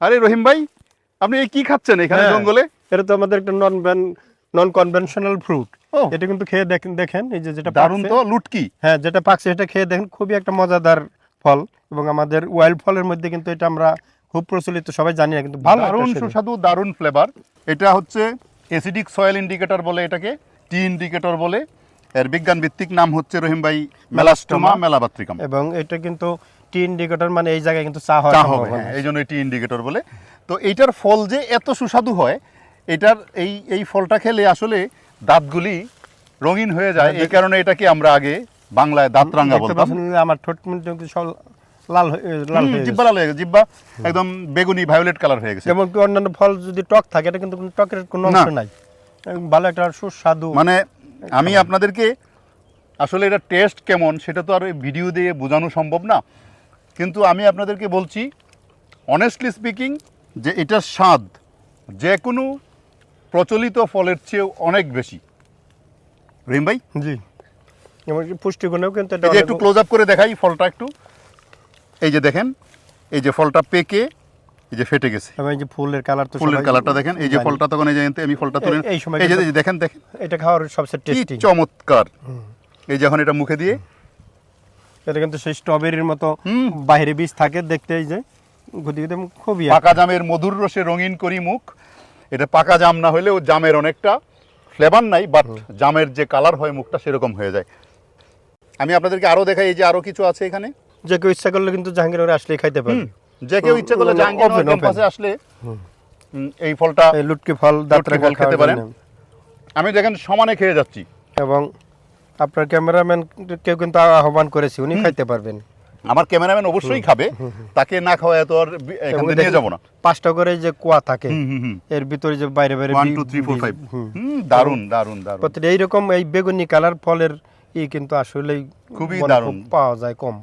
আরে রহিম ভাই আপনি কি খাচ্ছেন এখানে হ্যাঁ। জঙ্গলে? এটা তো আমাদের একটা non ban non conventional fruit এটা কিন্তু খেয়ে দেখেন দেখেন এই যে যেটা দারুণ তো লুটকি। হ্যাঁ যেটা পাকছে এটা খেয়ে দেখেন খুবই একটা মজাদার ফল। এবং আমাদের ওয়াইল্ড ফলের মধ্যে কিন্তু এটা আমরা খুব প্রচলিত সবাই জানি না কিন্তু ভালো দারুণ সুস্বাদু দারুণ ফ্লেভার এটা হচ্ছে অ্যাসিডিক সয়েল ইন্ডিকেটর বলে এটাকে টি ইন্ডিকেটর বলে। এর বিজ্ঞান ভিত্তিক নাম হচ্ছে রহিম ভাই মেলাস্টোমা মেলাবাত্রিকাম এবং এটা কিন্তু টি ইন্ডিকেটর মানে এই জায়গায় কিন্তু চা হয় চা হবে হ্যাঁ, এই জন্য টি ইন্ডিকেটর বলে। তো এইটার ফল যে এত সুস্বাদু হয় এটার এই এই ফলটা খেলে আসলে দাঁতগুলি রঙিন হয়ে যায়। এই কারণে এটাকে আমরা আগে বাংলায় বলতাম। আমার ঠোঁট লাল লাল জিব্বা লাল হয়ে গেছে। জিব্বা একদম বেগুনি ভায়োলেট কালার হয়ে গেছে। যেমন অন্যান্য ফল যদি টক থাকে এটা কিন্তু টকের কোনো অংশ নাই। ভালো একটা সুস্বাদু। মানে আমি আপনাদেরকে আসলে এটা টেস্ট কেমন সেটা তো আর ভিডিও দিয়ে বোঝানো সম্ভব না। কিন্তু আমি আপনাদেরকে বলছি অনেস্টলি স্পিকিং যে এটার স্বাদ যে কোনো প্রচলিত ফলের চেয়েও অনেক বেশি। রহিম ভাই? জি। এবং পুষ্টিগুণেও কিন্তু এটা একটু ক্লোজ আপ করে দেখাই ফলটা একটু। এই যে দেখেন এই যে ফলটা পেকে এই যে ফেটে গেছে। এই যে ফুলের কালার তো ফুলের কালারটা দেখেন এই যে ফলটা তখন এই যে আমি ফলটা তুলে এই- সময় এই যে দেখেন দেখেন। এটা খাওয়ার সবচেয়ে টেস্টি চমৎকার। এই যখন এটা মুখে দিয়ে এটা কিন্তু সেই স্ট্রবেরির মতো। বাইরে বীজ থাকে দেখতে এই যে গতিগতি খুবই পাকা জামের মধুর রসে রঙিন করি মুখ। এটা পাকা জাম না হলেও জামের অনেকটা ফ্লেভার নাই বাট জামের যে কালার হয় মুখটা সেরকম হয়ে যায়। আমি আপনাদেরকে আরও দেখাই এই যে আরও কিছু আছে এখানে? যে কেউ ইচ্ছা করলে কিন্তু জাহাঙ্গীরনগরে আসলে খাইতে পারবে যে কেউ ইচ্ছা করলে মানে জাহাঙ্গীরনগর। ক্যাম্পাসে আসলে এই ফলটা লুটকি ফল দাঁতরা ফল খেতে। পারেন। আমি দেখেন সমানে খেয়ে যাচ্ছি। এবং আপনার ক্যামেরাম্যান কেউ কিন্তু আহ্বান করেছি উনি খাইতে পারবেন। আমার ক্যামেরাম্যান অবশ্যই খাবে তাকে না খাওয়া তো আর বি- এখান থেকে নিয়ে যাব না। পাঁচটা করে যে কুয়া থাকে এর ভিতরে যে বাইরে বাইরে ওয়ান বি- টু থ্রি ফোর বীজ- ফাইভ হুম। হুম দারুণ দারুণ দারুণ। প্রতিটা এইরকম এই বেগুনি কালার ফলের ই কিন্তু আসলেই খুবই দারুণ। পাওয়া যায় কম।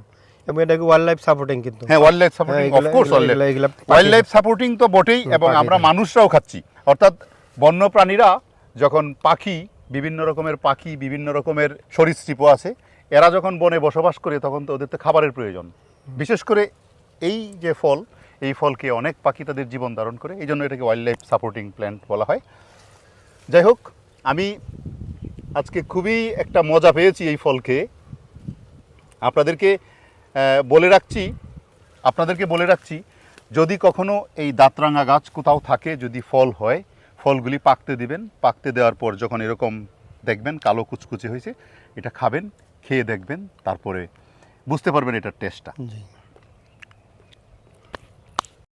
এবং এটাকে ওয়াইল্ড লাইফ সাপোর্টিং কিন্তু? হ্যাঁ wild life supporting of course wild life supporting তো বটেই এবং আমরা মানুষরাও খাচ্ছি। অর্থাৎ বন্য প্রাণীরা যখন পাখি বিভিন্ন রকমের পাখি, বিভিন্ন রকমের সরীসৃপ আছে। এরা যখন বনে বসবাস করে, তখন তো ওদের তো খাবারের প্রয়োজন। বিশেষ করে এই যে ফল, এই ফলকে অনেক পাখি তাদের জীবন ধারণ করে। এই জন্য এটাকে ওয়াইল্ড লাইফ সাপোর্টিং প্ল্যান্ট বলা হয়। যাই হোক, আমি আজকে খুবই একটা মজা পেয়েছি এই ফলকে। আপনাদেরকে বলে রাখছি, আপনাদেরকে বলে রাখছি, যদি কখনো এই দাঁতরাঙা গাছ কোথাও থাকে, যদি ফল হয় ফলগুলি পাকতে দিবেন। পাকতে দেওয়ার পর যখন এরকম দেখবেন কালো কুচকুচে হয়েছে, এটা খাবেন, খেয়ে দেখবেন, তারপরে বুঝতে পারবেন এটার টেস্টটা